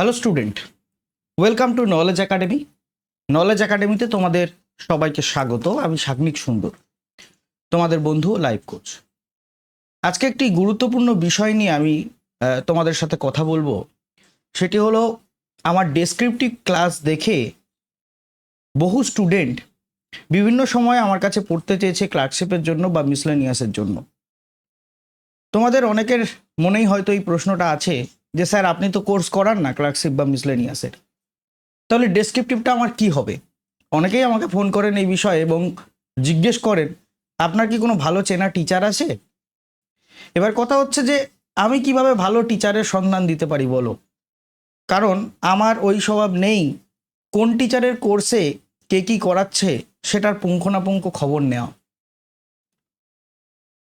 Hello student welcome to knowledge academy knowledge একাডেমিতে তোমাদের সবাইকে স্বাগত। আমি সাগ্নিক সুন্দর, তোমাদের বন্ধু ও লাইফ কোচ আজকে একটি গুরুত্বপূর্ণ বিষয় নিয়ে আমি তোমাদের সাথে কথা বলব। সেটি হলো, আমার ডেসক্রিপটিভ ক্লাস দেখে বহু স্টুডেন্ট বিভিন্ন সময় আমার কাছে পড়তে চেয়েছে ক্লার্কশিপের জন্য বা মিসলেনিয়াসের জন্য। তোমাদের অনেকের মনেই হয়তো এই প্রশ্নটা আছে যে, স্যার, আপনি তো কোর্স করান না ক্লার্কশিপ বা মিসলেনিয়াসের তাহলে ডেসক্রিপটিভটা আমার কি হবে? অনেকেই আমাকে ফোন করেন এই বিষয়ে এবং জিজ্ঞেস করেন, আপনার কি কোনো ভালো চেনা টিচার আছে? এবার কথা হচ্ছে যে, আমি কীভাবে ভালো টিচারের সন্ধান দিতে পারি, বলো? কারণ আমার ওই স্বভাব নেই, কোন টিচারের কোর্সে কে কী করাচ্ছে, সেটার পুঙ্খানুপুঙ্খ খবর নেওয়া।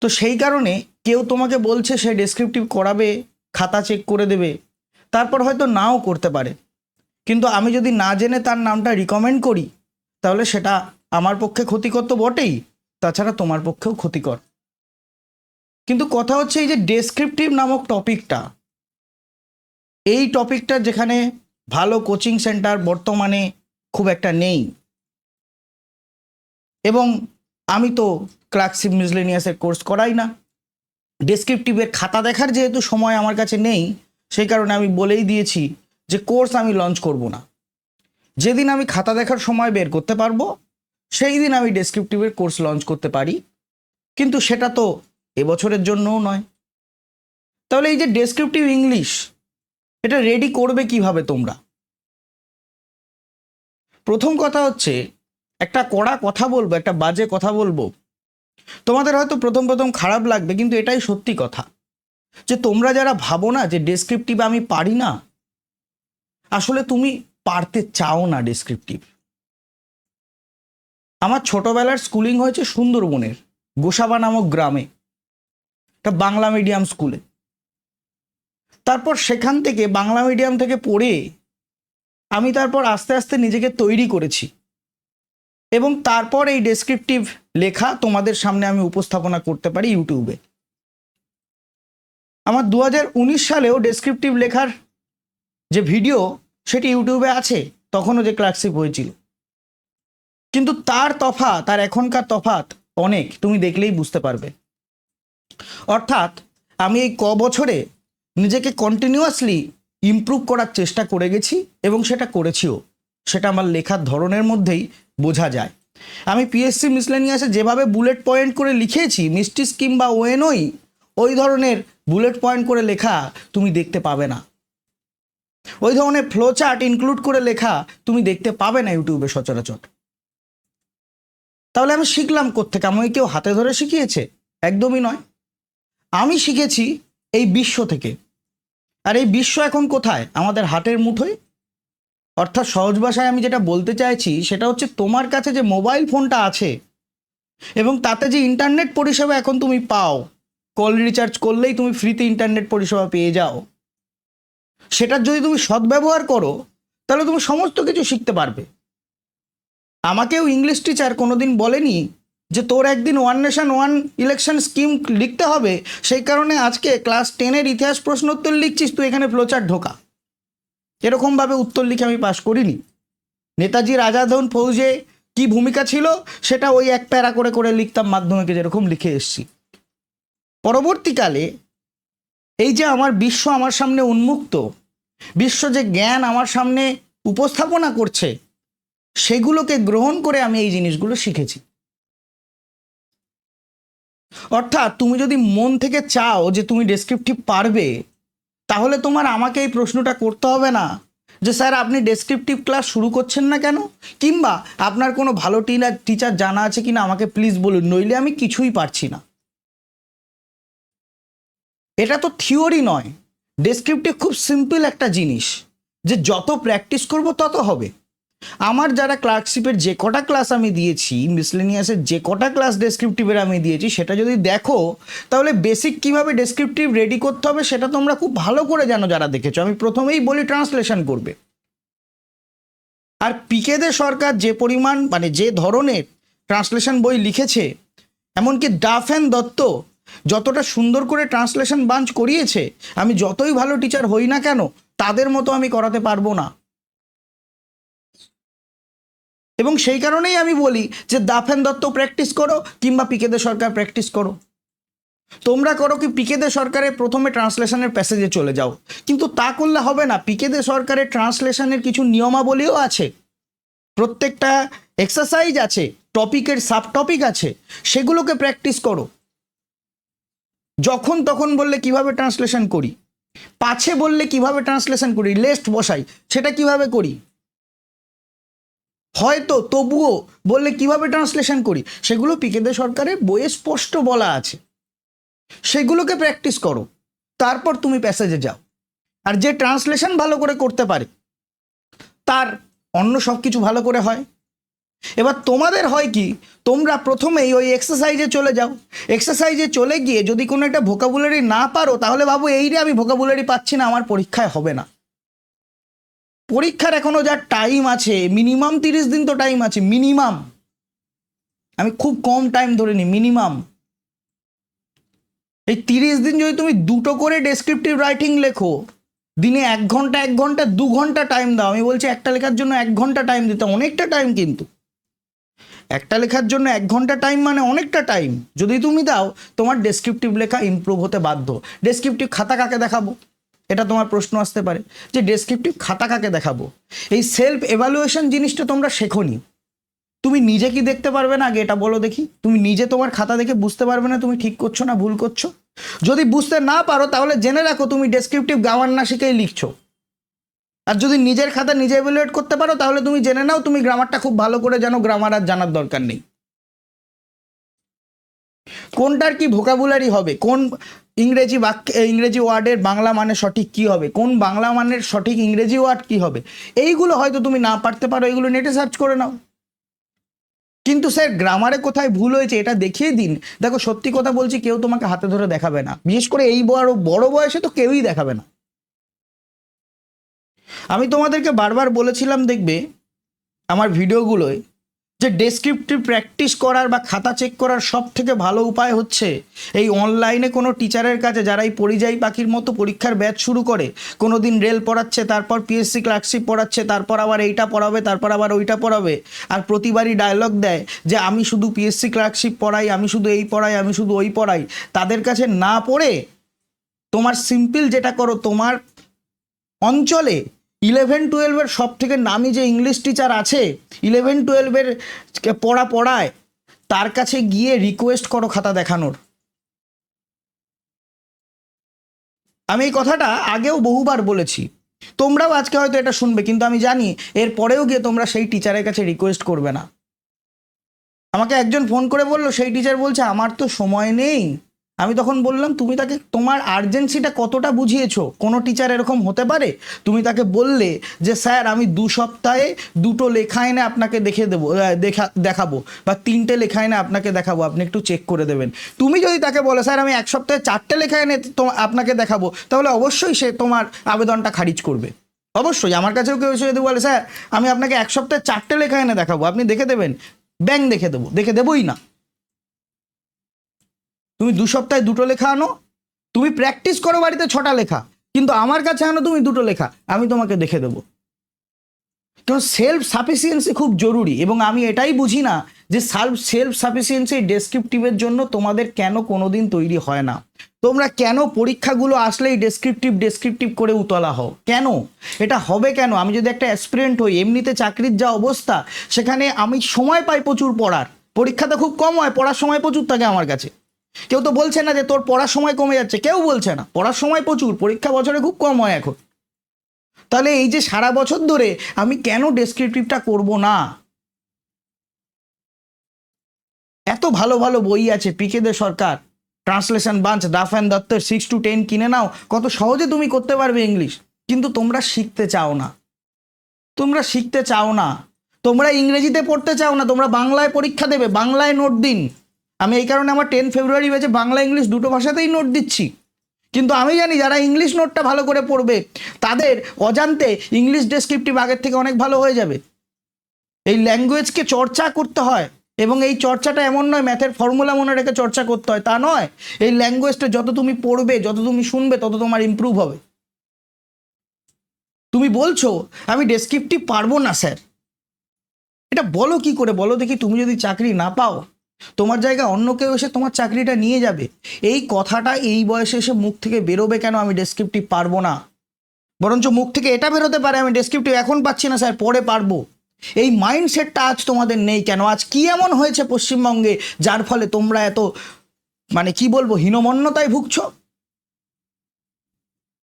তো সেই কারণে কেউ তোমাকে বলছে সে ডেসক্রিপটিভ করাবে খাতা চেক করে দেবে। তারপর হয়তো নাও করতে পারে। কিন্তু আমি যদি না জেনে তার নামটা রিকমেন্ড করি, তাহলে সেটা আমার পক্ষে ক্ষতিকর তো বটেই, তাছাড়া তোমার পক্ষেও ক্ষতিকর। কিন্তু কথা হচ্ছে এই যে ডেসক্রিপটিভ নামক টপিকটা, এই টপিকটা যেখানে ভালো কোচিং সেন্টার বর্তমানে খুব একটা নেই। এবং আমি তো ক্লার্কশিপ মিসলেনিয়াসের কোর্স করাই না। ডেসক্রিপটিভের খাতা দেখার যেহেতু সময় আমার কাছে নেই, সেই কারণে আমি বলেই দিয়েছি যে কোর্স আমি লঞ্চ করব না। যেদিন আমি খাতা দেখার সময় বের করতে পারব, সেই দিন আমি ডেসক্রিপটিভের কোর্স লঞ্চ করতে পারি। কিন্তু সেটা তো এবছরের জন্যও নয়। তাহলে এই যে ডেসক্রিপটিভ ইংলিশ এটা রেডি করবে কীভাবে তোমরা? প্রথম কথা হচ্ছে, একটা কড়া কথা বলব, একটা বাজে কথা বলব তোমাদের হয়তো প্রথম প্রথম খারাপ লাগবে, কিন্তু এটাই সত্যি কথা। যে তোমরা যারা ভাবো না যে ডেসক্রিপটিভ আমি পারি না, আসলে তুমি পারতে চাও না ডেসক্রিপটিভ আমার ছোটবেলার স্কুলিং হয়েছে সুন্দরবনের, গোসাবা নামক গ্রামে, একটা বাংলা মিডিয়াম স্কুলে তারপর সেখান থেকে, বাংলা মিডিয়াম থেকে পড়ে আমি তারপর আস্তে আস্তে নিজেকে তৈরি করেছি। এবং তারপর এই ডেসক্রিপটিভ লেখা তোমাদের সামনে আমি উপস্থাপনা করতে পারি ইউটিউবে। আমার দু হাজার উনিশ সালেও ডেসক্রিপটিভ লেখার যে ভিডিও সেটি ইউটিউবে আছে, তখনও যে ক্লার্কশিপ হয়েছিল। কিন্তু তার তফাৎ, তার এখনকার তফাৎ অনেক, তুমি দেখলেই বুঝতে পারবে। অর্থাৎ আমি এই ক বছরে নিজেকে কন্টিনিউয়াসলি ইমপ্রুভ করার চেষ্টা করে গেছি এবং সেটা করেছিও। সেটা আমার লেখার ধরনের মধ্যেই বোঝা যায়। আমি পিএসসি মিসলেনিয়াসে যেভাবে বুলেট পয়েন্ট করে লিখেছি মিষ্টি স্কিম বা ওই ধরনের বুলেট পয়েন্ট করে লেখা তুমি দেখতে পাবে না। ওই ধরনের ফ্লো চার্ট ইনক্লুড করে লেখা তুমি দেখতে পাবে না ইউটিউবে সচরাচর। তাহলে আমি শিখলাম কোত্থেকে? আমাকে কেউ হাতে ধরে শিখিয়েছে? একদমই নয়। আমি শিখেছি এই বিশ্ব থেকে। আর এই বিশ্ব এখন কোথায়? আমাদের হাটের মুঠোয়। অর্থাৎ সহজ ভাষায় আমি যেটা বলতে চাইছি, সেটা হচ্ছে তোমার কাছে যে মোবাইল ফোনটা আছে এবং তাতে যে ইন্টারনেট পরিষেবা এখন তুমি পাও, কল রিচার্জ করলেই তুমি ফ্রিতে ইন্টারনেট পরিষেবা পেয়ে যাও, সেটার যদি তুমি সদ্ব্যবহার করো, তাহলে তুমি সমস্ত কিছু শিখতে পারবে। আমাকেও ইংলিশ টিচার কোনোদিন বলেনি যে তোর একদিন one nation one election scheme লিখতে হবে, সেই কারণে আজকে ক্লাস টেনের ইতিহাস প্রশ্নোত্তর লিখছিস, তুই এখানে ফ্লোচার ঢোকা। এরকমভাবে উত্তর লিখে আমি পাশ করিনি। নেতাজির আজাদন ফৌজে কি ভূমিকা ছিল, সেটা ওই এক প্যারা করে করে লিখতাম মাধ্যমিকে যেরকম লিখে এসছি। পরবর্তীকালে এই যে আমার বিশ্ব আমার সামনে উন্মুক্ত, বিশ্ব যে জ্ঞান আমার সামনে উপস্থাপনা করছে, সেগুলোকে গ্রহণ করে আমি এই জিনিসগুলো শিখেছি। অর্থাৎ তুমি যদি মন থেকে চাও যে তুমি ডেসক্রিপটিভ পারবে তাহলে তোমার আমাকে এই প্রশ্নটা করতে হবে না যে স্যার আপনি ডেসক্রিপটিভ ক্লাস শুরু করছেন না কেন? কিংবা আপনার কোনো ভালো টিনার টিচার জানা আছে কিনা আমাকে প্লিজ বলুন, নইলে আমি কিছুই পারছি না। এটা তো থিওরি নয়। ডেসক্রিপটিভ খুব সিম্পল একটা জিনিস। যে যত প্র্যাকটিস করব তত হবে। আমার যারা ক্লার্কশিপের যে কটা ক্লাস আমি দিয়েছি মিসলেনিয়াসের যে কটা ক্লাস ডেসক্রিপটিভের আমি দিয়েছি, সেটা যদি দেখো, তাহলে বেসিক কীভাবে ডেসক্রিপটিভ রেডি করতে হবে সেটা তোমরা খুব ভালো করে জানো যারা দেখেছ। আমি প্রথমেই বলি ট্রান্সলেশন করবে। আর পিকেদে সরকার যে পরিমাণ মানে যে ধরনের ট্রান্সলেশন বই লিখেছে, এমনকি ডাফেন দত্ত যতটা সুন্দর করে ট্রান্সলেশন বাঞ্চ করিয়েছে, আমি যতই ভালো টিচার হই না কেন, তাদের মতো আমি করাতে পারব না। এবং সেই কারণেই আমি বলি যে দাফেন দত্ত প্র্যাকটিস করো কিংবা পিকেদে সরকার প্র্যাকটিস করো। তোমরা করো কি পিকেদে সরকারের প্রথমে ট্রান্সলেশনের প্যাসেজে চলে যাও। কিন্তু তা করলে হবে না পিকেদে সরকারের ট্রান্সলেশনের কিছু নিয়মাবলীও আছে। প্রত্যেকটা এক্সারসাইজ আছে টপিকের সাব টপিক আছে, সেগুলোকে প্র্যাকটিস করো। যখন তখন বললে কীভাবে ট্রান্সলেশন করি? পাছে বললে কীভাবে ট্রান্সলেশন করি? লেস্ট বসাই, সেটা কীভাবে করি? হয়তো তবুও বললে কীভাবে ট্রান্সলেশন করি? সেগুলো পিকেদে সরকারের বইয়ে স্পষ্ট বলা আছে। সেগুলোকে প্র্যাকটিস করো। তারপর তুমি প্যাসেজে যাও। আর যে ট্রান্সলেশন ভালো করে করতে পারে, তার অন্য সব কিছু ভালো করে হয়। এবার তোমাদের হয় কি, তোমরা প্রথমেই ওই এক্সারসাইজে চলে যাও। এক্সারসাইজে চলে গিয়ে যদি কোনো একটা ভোকাবুলারি না পারো, তাহলে বাবু এই রে আমি ভোকাবুলারি পাচ্ছি না, আমার পরীক্ষায় হবে না। পরীক্ষার এখনও যা টাইম আছে মিনিমাম তিরিশ দিন তো টাইম আছে মিনিমাম আমি খুব কম টাইম ধরে নিই মিনিমাম এই তিরিশ দিন যদি তুমি দুটো করে ডেসক্রিপটিভ রাইটিং লেখো, দিনে এক ঘণ্টা এক ঘণ্টা, দু ঘণ্টা টাইম দাও। আমি বলছি একটা লেখার জন্য এক ঘণ্টা টাইম দিতে, অনেকটা টাইম কিন্তু। একটা লেখার জন্য এক ঘণ্টা টাইম মানে অনেকটা টাইম যদি তুমি দাও, তোমার ডেসক্রিপটিভ লেখা ইমপ্রুভ হতে বাধ্য। ডেসক্রিপটিভ খাতা কাকে দেখাবো? এটা তোমার প্রশ্ন আসতে পারে যে ডেসক্রিপটিভ খাতা কাকে দেখাবো? এই সেলফ এভালুয়েশন জিনিসটা তোমরা শেখোনি। তুমি নিজে কি দেখতে পারবে না? আগে এটা বলো দেখি। তুমি নিজে তোমার খাতা দেখে বুঝতে পারবে না, তুমি ঠিক করছ না ভুল করছ? যদি বুঝতে না পারো, তাহলে জেনে রাখো তুমি ডেসক্রিপটিভ গ্রামার না শিখেই লিখছো। আর যদি নিজের খাতা নিজে এভ্যালুয়েট করতে পারো, তাহলে তুমি জেনে নাও তুমি গ্রামারটা খুব ভালো করে জানো গ্রামার আর জানার দরকার নেই। কোনটার কি ভোকাবুলারি হবে? কোন ইংরেজি বাক্য ইংরেজি ওয়ার্ডের বাংলা মানে সঠিক কি হবে? কোন বাংলা মানের সঠিক ইংরেজি ওয়ার্ড কি হবে? এইগুলো হয়তো তুমি না পারতে পারো এগুলো নেটে সার্চ করে নাও। কিন্তু স্যার গ্রামারে কোথায় ভুল হয়েছে এটা দেখিয়ে দিন। দেখো, সত্যি কথা বলছি, কেউ তোমাকে হাতে ধরে দেখাবে না। বিশেষ করে এই বড় বড় বয়সে তো কেউই দেখাবে না। আমি তোমাদেরকে বারবার বলেছিলাম, দেখবে, আমার ভিডিওগুলোয় যে ডেসক্রিপটিভ প্র্যাকটিস করার বা খাতা চেক করার সব থেকে ভালো উপায় হচ্ছে, এই অনলাইনে কোনো টিচারের কাছে যারা এই পরিযায়ী পাখির মতো পরীক্ষার ব্যাচ শুরু করে কোনো দিন রেল পড়াচ্ছে, তারপর পিএসসি ক্লার্কশিপ পড়াচ্ছে, তারপর আবার এইটা পড়াবে, তারপর আবার ওইটা পড়াবে, আর প্রতিবারই ডায়লগ দেয় যে আমি শুধু পিএসসি ক্লার্কশিপ পড়াই, আমি শুধু এই পড়াই, আমি শুধু ওই পড়াই, তাদের কাছে না পড়ে তোমার সিম্পল যেটা করো, তোমার অঞ্চলে ইলেভেন টুয়েলভের সব থেকে নামি যে ইংলিশ টিচার আছে, ইলেভেন টুয়েলভের পড়া পড়ায়, তার কাছে গিয়ে রিকোয়েস্ট করো খাতা দেখানোর। আমি এই কথাটা আগেও বহুবার বলেছি। তোমরাও আজকে হয়তো এটা শুনবে, কিন্তু আমি জানি এর পরেও গিয়ে তোমরা সেই টিচারের কাছে রিকোয়েস্ট করবে না। আমাকে একজন ফোন করে বলল, সেই টিচার বলছে, আমার তো সময় নেই। আমি তখন বললাম, তুমি তাকে, তোমার আর্জেন্সিটা কতটা বুঝিয়েছো? কোনো টিচার এরকম হতে পারে? তুমি তাকে বললে যে, স্যার, আমি দু সপ্তাহে দুটো লেখা এনে আপনাকে দেখে দেবো দেখা, দেখাবো বা তিনটে লেখা এনে আপনাকে দেখাবো, আপনি একটু চেক করে দেবেন। তুমি যদি তাকে বলো, স্যার, আমি এক সপ্তাহে চারটে লেখা এনে আপনাকে দেখাবো, তাহলে অবশ্যই সে তোমার আবেদনটা খারিজ করবে। অবশ্যই, আমার কাছেও কেউ এসে যদি বলে, স্যার, আমি আপনাকে এক সপ্তাহে চারটে লেখা এনে দেখাবো, আপনি দেখে দেবেন? ব্যাং দেখে দেবো, দেখে দেবোই না। তুমি দু সপ্তাহে দুটো লেখা আনো, তুমি প্র্যাকটিস করো বাড়িতে ছটা লেখা, কিন্তু আমার কাছে আনো তুমি দুটো লেখা, আমি তোমাকে দেখে দেবো। কারণ সেলফ সাফিসিয়েন্সি খুব জরুরি, এবং আমি এটাই বুঝি না যে সেলফ সেলফ সাফিসিয়েন্সি ডেসক্রিপটিভের জন্য তোমাদের কেন কোনো দিন তৈরি হয় না। তোমরা কেন পরীক্ষাগুলো আসলেই ডেসক্রিপটিভ ডেসক্রিপটিভ করে উতলা হও? কেন? এটা হবে কেন? আমি যদি একটা অ্যাসপিরেন্ট হই, এমনিতে চাকরির যা অবস্থা, সেখানে আমি সময় পাই প্রচুর পড়ার। পরীক্ষাটা খুব কম হয়, পড়ার সময় প্রচুর থাকে আমার কাছে। কেউ তো বলছে না যে তোর পড়ার সময় কমে যাচ্ছে, কেউ বলছে না। পড়ার সময় প্রচুর, পরীক্ষা বছরে খুব কম হয় এখন। তাহলে এই যে সারা বছর ধরে আমি কেন ডেসক্রিপটিভটা করব না? এত ভালো ভালো বই আছে পিকে দে সরকার ট্রান্সলেশন বাঞ্চ দাফ অ্যান্ড দত্তের সিক্স টু টেন কিনে নাও, কত সহজে তুমি করতে পারবে ইংলিশ কিন্তু তোমরা শিখতে চাও না। তোমরা শিখতে চাও না। তোমরা ইংরেজিতে পড়তে চাও না, তোমরা বাংলায় পরীক্ষা দেবে, বাংলায় নোট দিন। আমি এই কারণে আমার টেন ফেব্রুয়ারি ব্যাচে বাংলা, ইংলিশ দুটো ভাষাতেই নোট দিচ্ছি। কিন্তু আমি জানি যারা ইংলিশ নোটটা ভালো করে পড়বে, তাদের অজান্তে ইংলিশ ডেসক্রিপটিভ আগের থেকে অনেক ভালো হয়ে যাবে। এই ল্যাঙ্গুয়েজকে চর্চা করতে হয় এবং এই চর্চাটা এমন নয় ম্যাথের ফর্মুলা মনে রেখে চর্চা করতে হয়, তা নয়। এই ল্যাঙ্গুয়েজটা যত তুমি পড়বে, যত তুমি শুনবে, তত তোমার ইমপ্রুভ হবে। তুমি বলছো, আমি ডেসক্রিপটিভ পারব না স্যার এটা বলো কি করে? বলো দেখি তুমি যদি চাকরি না পাও তোমার জায়গায় অন্য কেউ এসে তোমার চাকরিটা নিয়ে যাবে। এই কথাটা এই বয়সে এসে মুখ থেকে বেরোবে কেন আমি ডেসক্রিপটিভ পারব না? বরঞ্চ মুখ থেকে এটা বেরোতে পারে, আমি ডেসক্রিপটিভ এখন পাচ্ছি না, স্যার, পরে পারব। এই মাইন্ডসেটটা আজ তোমাদের নেই কেন? আজ কি এমন হয়েছে পশ্চিমবঙ্গে যার ফলে তোমরা এত মানে কি বলব, হীনমন্যতায় ভুগছ?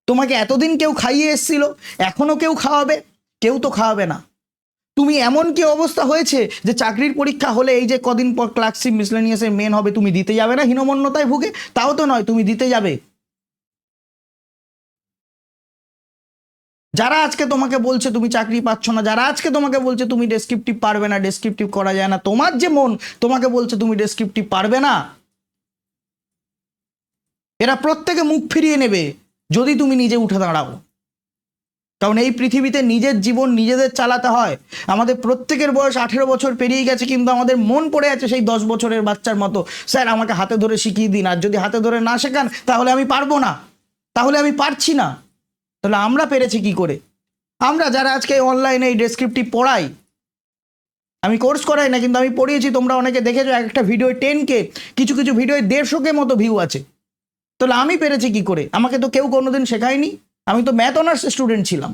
তোমাকে এতদিন কেউ খাইয়ে এসছিল, এখনও কেউ খাওয়াবে? কেউ তো খাওয়াবে না। তুমি এমন কি অবস্থা হয়েছে যে চাকরির পরীক্ষা হলে এই যে কদিন পর ক্লার্কশিপ মিসলেনিয়াসের মেন হবে, তুমি দিতে যাবে না? হীনমন্যতায় ভুগে? তাও তো নয়, তুমি দিতে যাবে। যারা আজকে তোমাকে বলছে তুমি চাকরি পাচ্ছ না, যারা আজকে তোমাকে বলছে তুমি ডেসক্রিপটিভ পারবে না ডেসক্রিপটিভ করা যায় না, তোমার যে মন, তোমাকে বলছে তুমি ডেসক্রিপটিভ পারবে না। এরা প্রত্যেকে মুখ ফিরিয়ে নেবে, যদি তুমি নিজে উঠে দাঁড়াও। কারণ এই পৃথিবীতে নিজের জীবন নিজেদের চালাতে হয়। আমাদের প্রত্যেকের বয়স আঠেরো বছর পেরিয়ে গেছে, কিন্তু আমাদের মন পড়ে আছে সেই দশ বছরের বাচ্চার মতো। স্যার, আমাকে হাতে ধরে শিখিয়ে দিন, আর যদি হাতে ধরে না শেখান, তাহলে আমি পারব না। তাহলে আমি পারছি না। তাহলে আমরা পেরেছি কি করে? আমরা যারা আজকে অনলাইনে এই ডেসক্রিপটিভ পড়াই, আমি কোর্স করাই না, কিন্তু আমি পড়িয়েছি, তোমরা অনেকে দেখেছ, এক একটা ভিডিও টেন কে কিছু কিছু ভিডিও দেড়শো কে মতো ভিউ আছে। তাহলে আমি পেরেছি কি করে? আমাকে তো কেউ কোনোদিন শেখায়নি। আমি তো ম্যাথ অনার্স স্টুডেন্ট ছিলাম।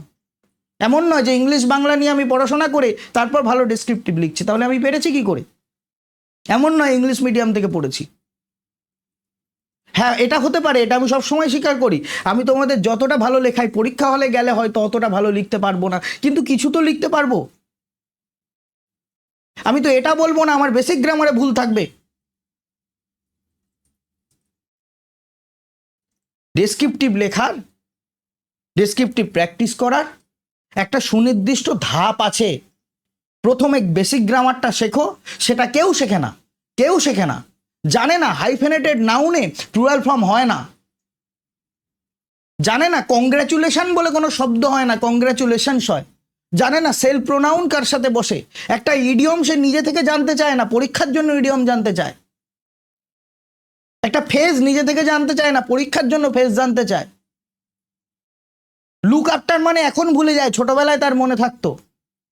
এমন নয় যে ইংলিশ বাংলা নিয়ে আমি পড়াশোনা করে তারপর ভালো ডেসক্রিপটিভ লিখছি, তাহলে আমি পেরেছি কি করে? এমন নয় ইংলিশ মিডিয়াম থেকে পড়েছি। হ্যাঁ এটা হতে পারে, এটা আমি সবসময় স্বীকার করি। আমি তোমাদের যতটা ভালো লেখাই পরীক্ষা হলে গেলে হয়তো অতটা ভালো লিখতে পারব না, কিন্তু কিছু তো লিখতে পারব। আমি তো এটা বলব না, আমার বেসিক গ্রামারে ভুল থাকবে। ডেসক্রিপটিভ লেখার ডেসক্রিপটিভ প্র্যাকটিস করার একটা সুনির্দিষ্ট ধাপ আছে। প্রথমে বেসিক গ্রামারটা শেখো, সেটা কেউ শেখে না, কেউ শেখে না। জানে না হাইফেনেটেড নাউনে প্লুরাল ফর্ম হয় না। জানে না কংগ্রাচুলেশন বলে কোনো শব্দ হয় না কংগ্রাচুলেশনস হয়। জানে না সেলফ প্রোনাউন কার সাথে বসে। একটা ইডিয়ম সে নিজে থেকে জানতে চায় না, পরীক্ষার জন্য ইডিয়ম জানতে চায়। একটা ফেজ নিজে থেকে জানতে চায় না, পরীক্ষার জন্য ফেজ জানতে চায়। লুক আফটার মানে এখন ভুলে যায়, ছোটবেলায় তার মনে থাকতো।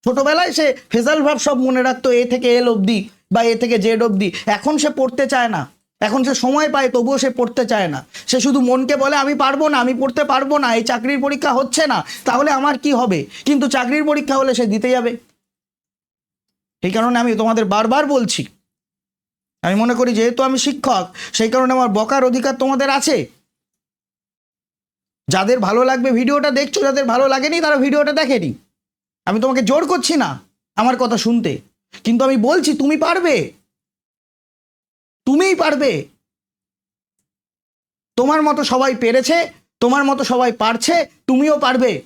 ছোটবেলায় সে ফেজাল ভাব সব মনে রাখতো, এ থেকে এল অবধি বা এ থেকে জেড অবধি। এখন সে পড়তে চায় না। এখন সে সময় পায়, তবুও সে পড়তে চায় না। সে শুধু মনকে বলে, আমি পারব না, আমি পড়তে পারব না, এই চাকরির পরীক্ষা হচ্ছে না, তাহলে আমার কি হবে? কিন্তু চাকরির পরীক্ষা হলে সে দিতে যাবে। এই কারণে আমি তোমাদের বারবার বলছি, আমি মনে করি যেহেতু আমি শিক্ষক, সেই কারণে আমার বকার অধিকার তোমাদের আছে। যাদের ভালো লাগবে ভিডিওটা দেখছ, যাদের ভালো লাগেনি তারা ভিডিওটা দেখেনি। আমি তোমাকে জোর করছি না আমার কথা শুনতে। কিন্তু আমি বলছি, তুমি পারবে। তুমিই পারবে। তোমার মতো সবাই পেরেছে, তোমার মতো সবাই পারছে, তুমিও পারবে।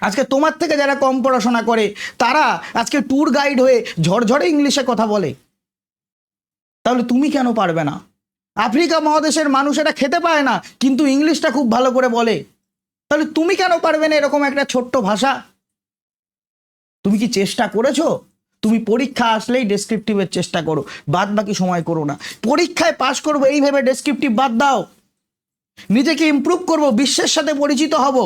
আজকে তোমার থেকে যারা কম পড়াশোনা করে, তারা আজকে ট্যুর গাইড হয়ে ঝরঝরে ইংলিশে কথা বলে। তাহলে তুমি কেন পারবে না? আফ্রিকা মহাদেশের মানুষ এটা খেতে পায় না, কিন্তু ইংলিশটা খুব ভালো করে বলে। তাহলে তুমি কেন পারবে না এরকম একটা ছোট্ট ভাষা? তুমি কি চেষ্টা করেছ? তুমি পরীক্ষা আসলেই ডেসক্রিপটিভের চেষ্টা করো বাদ বাকি সময় করো না। পরীক্ষায় পাশ করব, এই ভেবে ডেসক্রিপটিভ বাদ দাও। নিজেকে ইমপ্রুভ করব, বিশ্বের সাথে পরিচিত হব।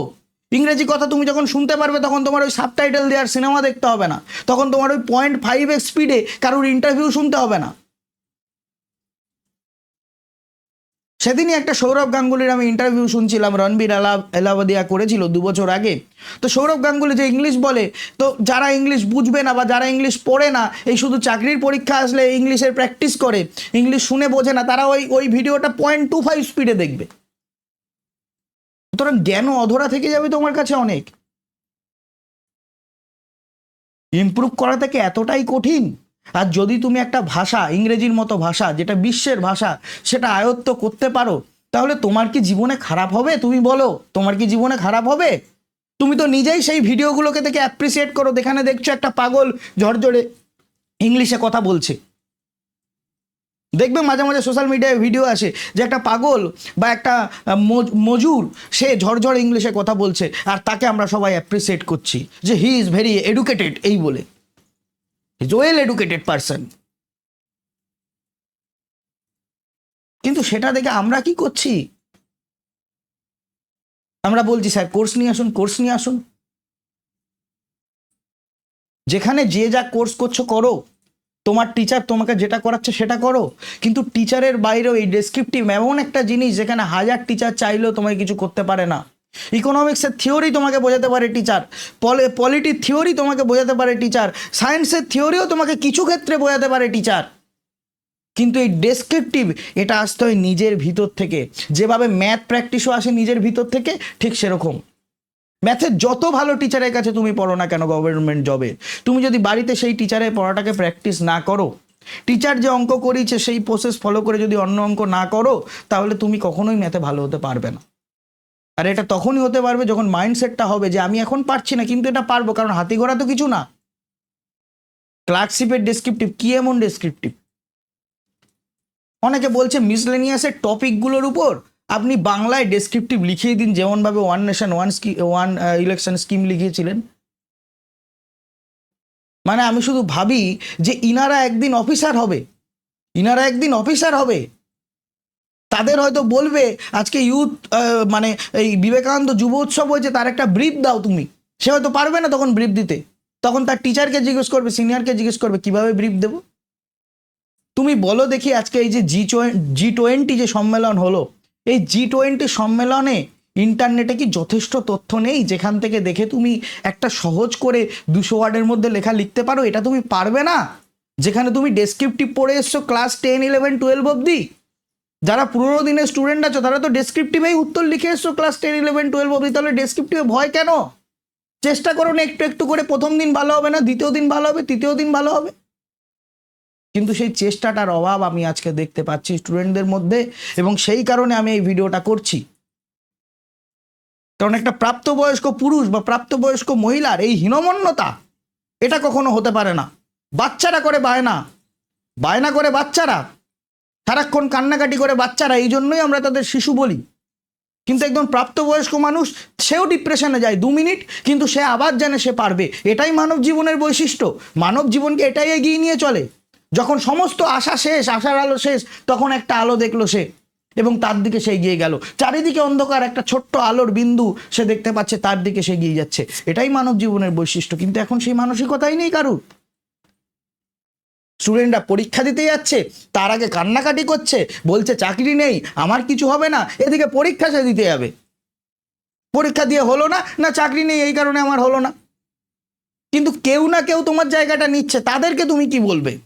ইংরেজি কথা তুমি যখন শুনতে পারবে, তখন তোমার ওই সাবটাইটেল দেওয়ার সিনেমা দেখতে হবে না। তখন তোমার ওই পয়েন্ট ফাইভ স্পিডে কারোর ইন্টারভিউ শুনতে হবে না। সেদিনই একটা সৌরভ গাঙ্গুলির আমি ইন্টারভিউ শুনছিলাম, রণবীর আলা এলাবাদিয়া করেছিল দু বছর আগে। তো সৌরভ গাঙ্গুলি যে ইংলিশ বলে, তো যারা ইংলিশ বুঝবে না বা যারা ইংলিশ পড়ে না, এই শুধু চাকরির পরীক্ষা আসলে ইংলিশের প্র্যাকটিস করে ইংলিশ শুনে বোঝে না, তারা ওই ওই ভিডিওটা পয়েন্ট টু ফাইভ স্পিডে দেখবে। সুতরাং জ্ঞান অধরা থেকে যাবে তোমার কাছে অনেক। ইমপ্রুভ করা থেকে এতটাই কঠিন? আর যদি তুমি একটা ভাষা, ইংরেজির মতো ভাষা, যেটা বিশ্বের ভাষা, সেটা আয়ত্ত করতে পারো, তাহলে তোমার কি জীবনে খারাপ হবে? তুমি বলো, তোমার কি জীবনে খারাপ হবে? তুমি তো নিজেই সেই ভিডিওগুলোকে দেখে অ্যাপ্রিসিয়েট করো, যেখানে দেখছ একটা পাগল ঝরঝরে ইংলিশে কথা বলছে। দেখবে মাঝে মাঝে সোশ্যাল মিডিয়ায় ভিডিও আসে যে একটা পাগল বা একটা মজ- মজুর, সে ঝরঝর ইংলিশে কথা বলছে, আর তাকে আমরা সবাই অ্যাপ্রিসিয়েট করছি যে হি ইজ ভেরি এডুকেটেড এই বলে। ইজ ওয়েল এডুকেটেড পারসন কিন্তু সেটা দেখে আমরা কি করছি? আমরা বলছি, স্যার কোর্স নিয়ে আসুন কোর্স নিয়ে আসুন। যেখানে যে যা কোর্স করছ করো। তোমার টিচার তোমাকে যেটা করাচ্ছে সেটা করো। কিন্তু টিচারের বাইরেও এই ডেসক্রিপটিভ এমন একটা জিনিস যেখানে হাজার টিচার চাইলেও তোমায় কিছু করতে পারে না। ইকোনমিক্সের থিওরি তোমাকে বোঝাতে পারে টিচার পলে পলিটির থিওরি তোমাকে বোঝাতে পারে টিচার সায়েন্সের থিওরিও তোমাকে কিছু ক্ষেত্রে বোঝাতে পারে টিচার কিন্তু এই ডেসক্রিপটিভ এটা আসতে হয় নিজের ভিতর থেকে। যেভাবে ম্যাথ প্র্যাকটিসও আসে নিজের ভিতর থেকে, ঠিক সেরকম। ম্যাথের যত ভালো টিচারের কাছে তুমি পড়ো না কেন গভর্নমেন্ট জবে তুমি যদি বাড়িতে সেই টিচারের পড়াটাকে প্র্যাকটিস না করো টিচার যে অঙ্ক করিয়েছে, সেই প্রসেস ফলো করে যদি অন্য অঙ্ক না করো, তাহলে তুমি কখনোই ম্যাথে ভালো হতে পারবে না। আর এটা তখনই হতে পারবে যখন মাইন্ডসেটটা হবে যে আমি এখন পারছি না, কিন্তু এটা পারব, কারণ হাতি ঘোড়া তো কিছু না। ক্লার্কশিপের ডেসক্রিপটিভ কি এমন ডেসক্রিপটিভ অনেকে বলছে মিসলেনিয়াসের টপিকগুলোর উপর আপনি বাংলায় ডেসক্রিপটিভ লিখিয়ে দিন, যেমনভাবে ওয়ান নেশন ওয়ান স্কি ওয়ান ইলেকশন স্কিম লিখিয়েছিলেন। মানে আমি শুধু ভাবি যে ইনারা একদিন অফিসার হবে। ইনারা একদিন অফিসার হবে। তাদের হয়তো বলবে, আজকে ইউথ মানে এই বিবেকানন্দ যুব উৎসব হয়েছে, তার একটা ব্রিফ দাও তুমি। সে হয়তো পারবে না তখন ব্রিফ দিতে। তখন তার টিচারকে জিজ্ঞেস করবে সিনিয়রকে জিজ্ঞেস করবে, কীভাবে ব্রিফ দেবো? তুমি বলো দেখি আজকে এই যে জি জি টোয়েন্টি যে সম্মেলন হলো, এই জি টোয়েন্টি সম্মেলনে ইন্টারনেটে কি যথেষ্ট তথ্য নেই? যেখান থেকে দেখে তুমি একটা সহজ করে দুশো ওয়ার্ডের মধ্যে লেখা লিখতে পারো, এটা তুমি পারবে না? যেখানে তুমি ডেসক্রিপটিভ পড়ে এসছো ক্লাস টেন ইলেভেন টুয়েলভ অবধি। যারা পুরোনো দিনের স্টুডেন্ট আছো, তারা তো ডেসক্রিপটিভেই উত্তর লিখে এসছো ক্লাস টেন ইলেভেন টুয়েলভ অবধি। তাহলে ডেসক্রিপটিভে ভয় কেন? চেষ্টা করো না একটু একটু করে প্রথম দিন ভালো হবে না, দ্বিতীয় দিন ভালো হবে, তৃতীয় দিন ভালো হবে। কিন্তু সেই চেষ্টাটার অভাব আমি আজকে দেখতে পাচ্ছি স্টুডেন্টদের মধ্যে এবং সেই কারণে আমি এই ভিডিওটা করছি। কারণ একটা প্রাপ্তবয়স্ক পুরুষ বা প্রাপ্তবয়স্ক মহিলার এই হীনমন্যতা, এটা কখনো হতে পারে না। বাচ্চারা করে বায়না। বায়না করে বাচ্চারা। সারাক্ষণ কান্নাকাটি করে বাচ্চারা, এই জন্যই আমরা তাদের শিশু বলি। কিন্তু একদম প্রাপ্তবয়স্ক মানুষ, সেও ডিপ্রেশনে যায় দু মিনিট, কিন্তু সে আবার জানে সে পারবে। এটাই মানব জীবনের বৈশিষ্ট্য। মানব জীবনকে এটাই এগিয়ে নিয়ে চলে। যখন সমস্ত আশা শেষ, আশার আলো শেষ, তখন একটা আলো দেখল সে, এবং তার দিকে সে এগিয়ে গেল। চারিদিকে অন্ধকার, একটা ছোট্ট আলোর বিন্দু সে দেখতে পাচ্ছে, তার দিকে সে এগিয়ে যাচ্ছে। এটাই মানব জীবনের বৈশিষ্ট্য। কিন্তু এখন সেই মানসিকতাই নেই কারুর। স্টুডেন্টরা পরীক্ষা দিতে যাচ্ছে, তার আগে কান্নাকাটি করছে, বলছে, চাকরি নেই, আমার কিছু হবে না, এদিকে পরীক্ষা সে দিতে যাবে। পরীক্ষা দিয়ে হলো না না চাকরি নেই, এই কারণে আমার হলো না। কিন্তু কেউ না কেউ তোমার জায়গাটা নিচ্ছে, তাদেরকে তুমি কি বলবে?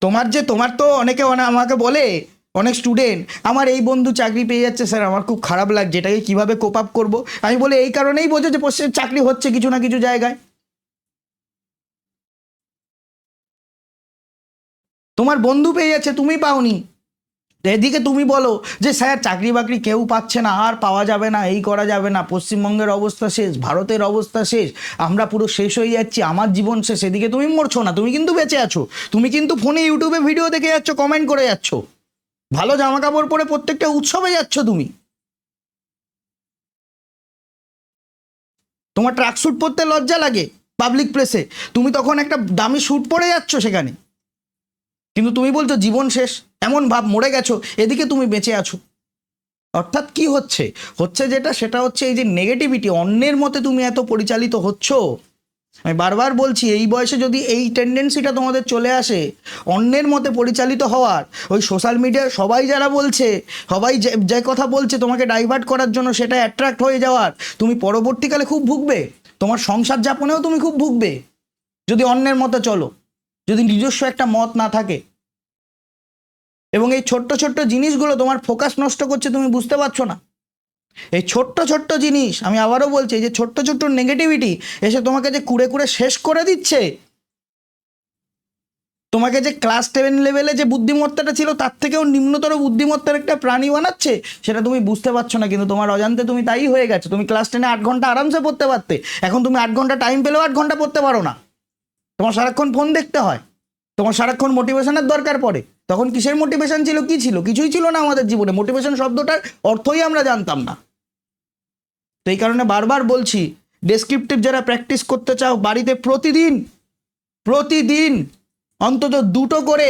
তোমার যে, তোমার তো অনেকে অনে- আমাকে বলে, অনেক স্টুডেন্ট, আমার এই বন্ধু চাকরি পেয়ে যাচ্ছে, স্যার, আমার খুব খারাপ লাগছে এটাকে কীভাবে কোপ আপ করব? আমি বলি, এই কারণেই বোঝো যে পশ্চিম চাকরি হচ্ছে কিছু না কিছু জায়গায়। তোমার বন্ধু পেয়ে যাচ্ছে, তুমি পাওনি। এদিকে তুমি বলো যে, স্যার, চাকরি বাকরি কেউ পাচ্ছে না, আর পাওয়া যাবে না, এই করা যাবে না। পশ্চিমবঙ্গের অবস্থা শেষ, ভারতের অবস্থা শেষ, আমরা পুরো শেষ হয়ে যাচ্ছি, আমার জীবন শেষ। এদিকে তুমি মরছো না, তুমি কিন্তু বেঁচে আছো। তুমি কিন্তু ফোনে, ইউটিউবে ভিডিও দেখে যাচ্ছ কমেন্ট করে যাচ্ছ। ভালো জামা কাপড় পরে প্রত্যেকটা উৎসবে যাচ্ছ তুমি। তোমার ট্রাক স্যুট পরতে লজ্জা লাগে পাবলিক প্লেসে তুমি তখন একটা দামি স্যুট পরে যাচ্ছ সেখানে। কিন্তু তুমি বলছো জীবন শেষ, এমন ভাব, মরে গেছো, এদিকে তুমি বেঁচে আছো। অর্থাৎ কি হচ্ছে? হচ্ছে যেটা, সেটা হচ্ছে এই যে নেগেটিভিটি অন্যের মতে তুমি এত পরিচালিত হচ্ছ। আমি বারবার বলছি, এই বয়সে যদি এই টেন্ডেন্সিটা তোমাদের চলে আসে, অন্যের মতে পরিচালিত হওয়ার, ওই সোশ্যাল মিডিয়ার সবাই যারা বলছে, সবাই যে যে কথা বলছে তোমাকে ডাইভার্ট করার জন্য সেটা অ্যাট্রাক্ট হয়ে যাওয়ার, তুমি পরবর্তীকালে খুব ভুগবে। তোমার সংসার যাপনেও তুমি খুব ভুগবে। যদি অন্যের মতে চলো। যদি নিজস্ব একটা মত না থাকে। এবং এই ছোট্ট ছোট্ট জিনিসগুলো তোমার ফোকাস নষ্ট করছে, তুমি বুঝতে পারছ না। এই ছোট্ট ছোট্ট জিনিস, আমি আবারও বলছি যে ছোট্ট ছোট্ট নেগেটিভিটি এসে তোমাকে যে কুড়ে কুড়ে শেষ করে দিচ্ছে, তোমাকে যে ক্লাস টেন লেভেলে যে বুদ্ধিমত্তাটা ছিল, তার থেকেও নিম্নতর বুদ্ধিমত্তার একটা প্রাণী বানাচ্ছে, সেটা তুমি বুঝতে পারছ না। কিন্তু তোমার অজান্তে তুমি তাই হয়ে গেছো। তুমি ক্লাস টেনে আট ঘণ্টা আরামসে পড়তে পারতে। এখন তুমি আট ঘণ্টা টাইম পেলেও আট ঘণ্টা পড়তে পারো না। তোমার সারাক্ষণ ফোন দেখতে হয়। তোমার সারাক্ষণ মোটিভেশনের দরকার পড়ে। তখন কিসের মোটিভেশন ছিল, কি ছিল? কিছুই ছিল না আমাদের জীবনে। মোটিভেশন শব্দটার অর্থই আমরা জানতাম না। তো এই কারণে বারবার বলছি ডেসক্রিপটিভ যারা প্র্যাকটিস করতে চাও, বাড়িতে প্রতিদিন প্রতিদিন অন্তত দুটো করে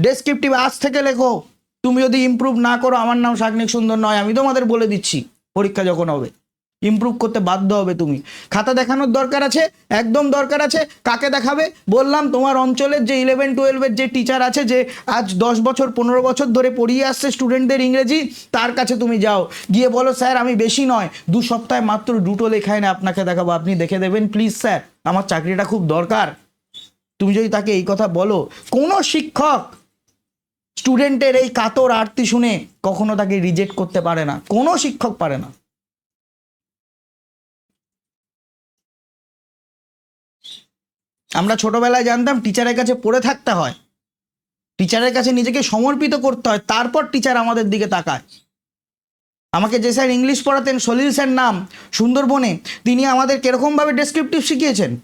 ডেসক্রিপটিভ আজ থেকে লেখো। তুমি যদি ইমপ্রুভ না করো, আমার নাম শাকনিক সুন্দর নয়, আমি তোমাদের বলে দিচ্ছি, পরীক্ষা যখন হবে। ইমপ্রুভ করতে বাধ্য হবে তুমি। খাতা দেখানোর দরকার আছে, একদম দরকার আছে, কাকে দেখাবে? বললাম, তোমার অঞ্চলের যে ইলেভেন টুয়েলভের যে টিচার আছে, যে আজ দশ বছর, পনেরো বছর ধরে পড়িয়ে আসছে স্টুডেন্টদের ইংরেজি, তার কাছে তুমি যাও। গিয়ে বলো, স্যার, আমি বেশি নয়, দু সপ্তাহে মাত্র দুটো লেখায় না আপনাকে দেখাবো। আপনি দেখে দেবেন প্লিজ স্যার, আমার চাকরিটা খুব দরকার। তুমি যদি তাকে এই কথা বলো, কোনো শিক্ষক স্টুডেন্টের এই কাতর আরতি শুনে কখনো তাকে রিজেক্ট করতে পারে না। কোনো শিক্ষক পারে না। আমরা ছোটবেলায় জানতাম টিচারের কাছে পড়ে থাকতে হয়। টিচারের কাছে নিজেকে সমর্পিত করতে হয়, তারপর টিচার আমাদের দিকে তাকায়। আমাকে যে স্যার ইংলিশ পড়াতেন, সলিল স্যার নাম, সুন্দরবনে, তিনি আমাদের কেরকমভাবে ডেসক্রিপটিভ শিখিয়েছেন।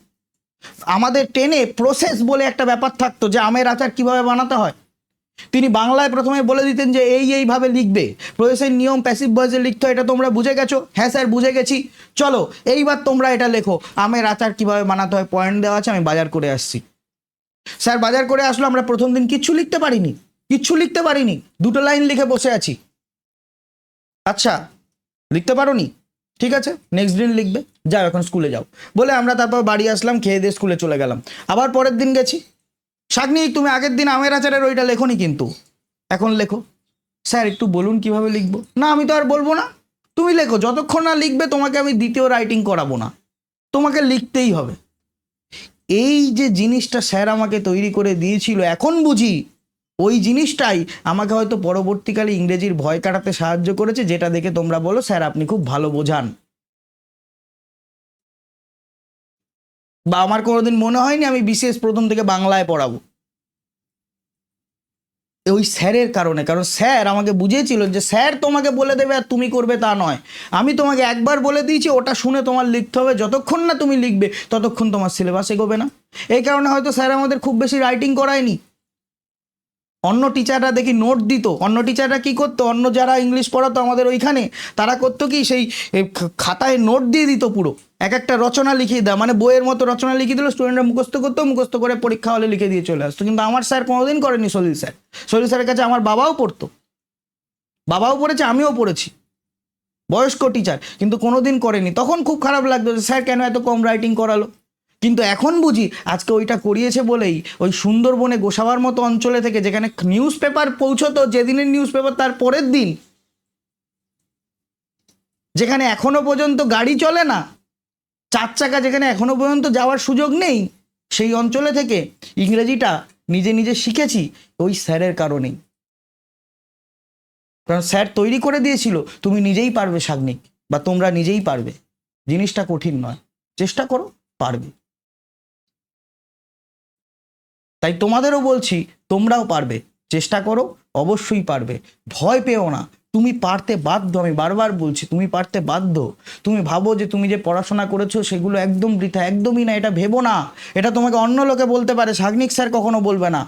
আমাদের টেনে প্রসেস বলে একটা ব্যাপার থাকতো যে আমের আচার কীভাবে বানাতে হয়। তিনি বাংলায় প্রথমে বলে দিতেন যে এই এইভাবে লিখবে। প্রসেসের নিয়ম প্যাসিভ ভয়েসে লিখতে, এটা তোমরা বুঝে গেছো? হ্যাঁ স্যার, বুঝে গেছি। চলো, এইবার তোমরা এটা লেখো। আমের আচার কীভাবে বানাতে হয় পয়েন্ট দেওয়া আছে, আমি বাজার করে আসছি। স্যার, বাজার করে আসলো, আমরা প্রথম দিন কিচ্ছু লিখতে পারিনি। কিচ্ছু লিখতে পারিনি। দুটো লাইন লিখে বসে আছি। আচ্ছা লিখতে পারো নি ঠিক আছে নেক্সট দিন লিখবে। যাও, এখন স্কুলে যাও। বলে আমরা তারপর বাড়ি আসলাম, খেয়ে দিয়ে স্কুলে চলে গেলাম। আবার পরের দিন গেছি। শাকনি তুমি আগের দিন আমের আচারের ওইটা লেখোনি কিন্তু। এখন লেখো। স্যার, একটু বলুন কীভাবে লিখব? না, আমি তো আর বলব না। তুমি লেখো, যতক্ষণ না লিখবে, তোমাকে আমি দ্বিতীয় রাইটিং করাবো না। তোমাকে লিখতেই হবে। এই যে জিনিসটা স্যার আমাকে তৈরি করে দিয়েছিল, এখন বুঝি ওই জিনিসটাই আমাকে হয়তো পরবর্তীকালে ইংরেজির ভয় কাটাতে সাহায্য করেছে, যেটা দেখে তোমরা বলো, স্যার, আপনি খুব ভালো বোঝান। বা আমার কোনোদিন মনে হয়নি আমি বিশেষ প্রথম থেকে বাংলায় পড়াবো। ওই স্যারের কারণে, কারণ স্যার আমাকে বুঝিয়েছিল যে স্যার তোমাকে বলে দেবে আর তুমি করবে তা নয়। আমি তোমাকে একবার বলে দিয়েছি, ওটা শুনে তোমার লিখতে হবে। যতক্ষণ না তুমি লিখবে, ততক্ষণ তোমার সিলেবাস এগোবে না। এই কারণে হয়তো স্যার আমাদের খুব বেশি রাইটিং করায়নি। অন্য টিচাররা দেখি নোট দিত। অন্য টিচাররা কি করতো? অন্য যারা ইংলিশ পড়াতো আমাদের ওইখানে, তারা করতো কি? সেই খাতায় নোট দিয়ে দিত পুরো। এক একটা রচনা লিখিয়ে দেয় মানে বইয়ের মতো রচনা লিখিয়ে দিল স্টুডেন্টরা মুখস্থ করতো, মুখস্থ করে পরীক্ষা হলে লিখে দিয়ে চলে আসতো। কিন্তু আমার স্যার কোনোদিন করেনি সলিল স্যার সলিল স্যারের কাছে আমার বাবাও পড়তো। বাবাও পড়েছে, আমিও পড়েছি। বয়স্ক টিচার কিন্তু কোনোদিন করেনি। তখন খুব খারাপ লাগতো স্যার, কেন এত কম রাইটিং করালো? কিন্তু এখন বুঝি আজকে ওইটা করিয়েছে বলেই ওই সুন্দরবনে গোসাবার মতো অঞ্চলে থেকে যেখানে নিউজ পেপার পৌঁছতো, যেদিনের নিউজ পেপার তার পরের দিন। যেখানে এখনও পর্যন্ত গাড়ি চলে না, চার চাকা যেখানে এখনও পর্যন্ত যাওয়ার সুযোগ নেই, সেই অঞ্চলে থেকে ইংরেজিটা নিজে নিজে শিখেছি ওই স্যারের কারণেই। কারণ স্যার তৈরি করে দিয়েছিল, তুমি নিজেই পারবে সাগ্নিক, বা তোমরা নিজেই পারবে। জিনিসটা কঠিন নয়, চেষ্টা করো, পারবে। তাই তোমাদেরও বলছি, তোমরাও পারবে। চেষ্টা করো, অবশ্যই পারবে। ভয় পেও না। তুমি পারতে বাধ্য, আমি বারবার বলছি, তুমি পারতে বাধ্য। তুমি ভাবো যে তুমি যে পড়াশোনা করেছ, সেগুলো একদম বৃথা, একদমই না, এটা ভেবো না। এটা তোমাকে অন্য লোকে বলতে পারে, সাগ্নিক স্যার কখনো বলবে না।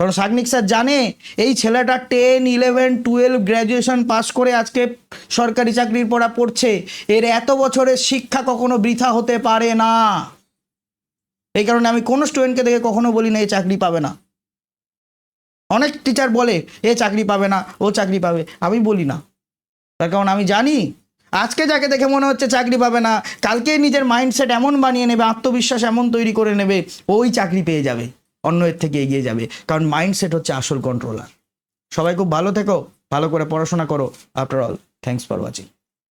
কারণ সাগ্নিক স্যার জানে, এই ছেলেটা ten eleven twelve graduation pass করে আজকে সরকারি চাকরির পড়া পড়ছে। এর এত বছরের শিক্ষা কখনো বৃথা হতে পারে না। এই কারণে আমি কোনো স্টুডেন্টকে দেখে কখনো বলি না এ চাকরি পাবে না। অনেক টিচার বলে, এ চাকরি পাবে না, ও চাকরি পাবে। আমি বলি না। তার কারণ আমি জানি, আজকে যাকে দেখে মনে হচ্ছে চাকরি পাবে না, কালকে নিজের মাইন্ডসেট এমন বানিয়ে নেবে, আত্মবিশ্বাস এমন তৈরি করে নেবে, ওই চাকরি পেয়ে যাবে, অন্য এর থেকে এগিয়ে যাবে। কারণ মাইন্ডসেট হচ্ছে আসল কন্ট্রোলার সবাই খুব ভালো থেকো, ভালো করে পড়াশোনা করো after all thanks for watching